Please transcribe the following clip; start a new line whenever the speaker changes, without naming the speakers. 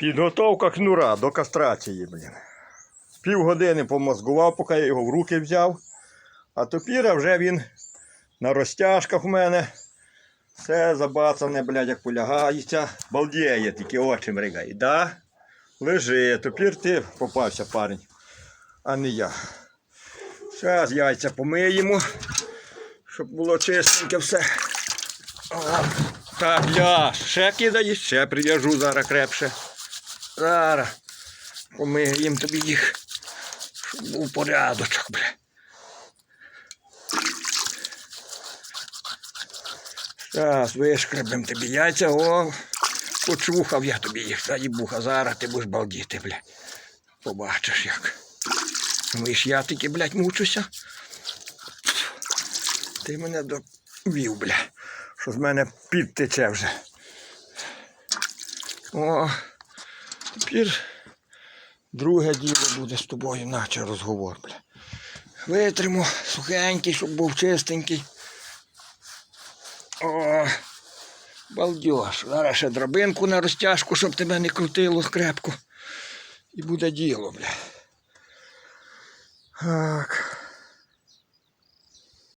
Підготовка кнура до кастрації, блін. Півгодини помозгував, поки я його в руки взяв. А тепер вже він на розтяжках у мене. Все забацане, блядь, як полягається. Балдіє, тільки очі мригає. Да? Лежи, тепер ти попався, парень, а не я. Зараз яйця помиємо, щоб було чистеньке все. Так, я ще кидаєш, ще прив'яжу зараз крепше. Зараз помиємо тобі їх, щоб був порядочок, бля. Зараз вишкребем тобі яйця, о, почухав я тобі їх, та їбуха, зараз ти будеш балдіти, бля. Побачиш як. Думаєш, я тільки, блядь, мучуся. Ти мене довів, бля, що з мене підтече вже. О, тепер друге діло буде з тобою, наче розговор, бля. Витримо сухенький, щоб був чистенький. О, балдеж. Зараз ще драбинку на розтяжку, щоб тебе не крутило крепко. І буде діло, бля. Так.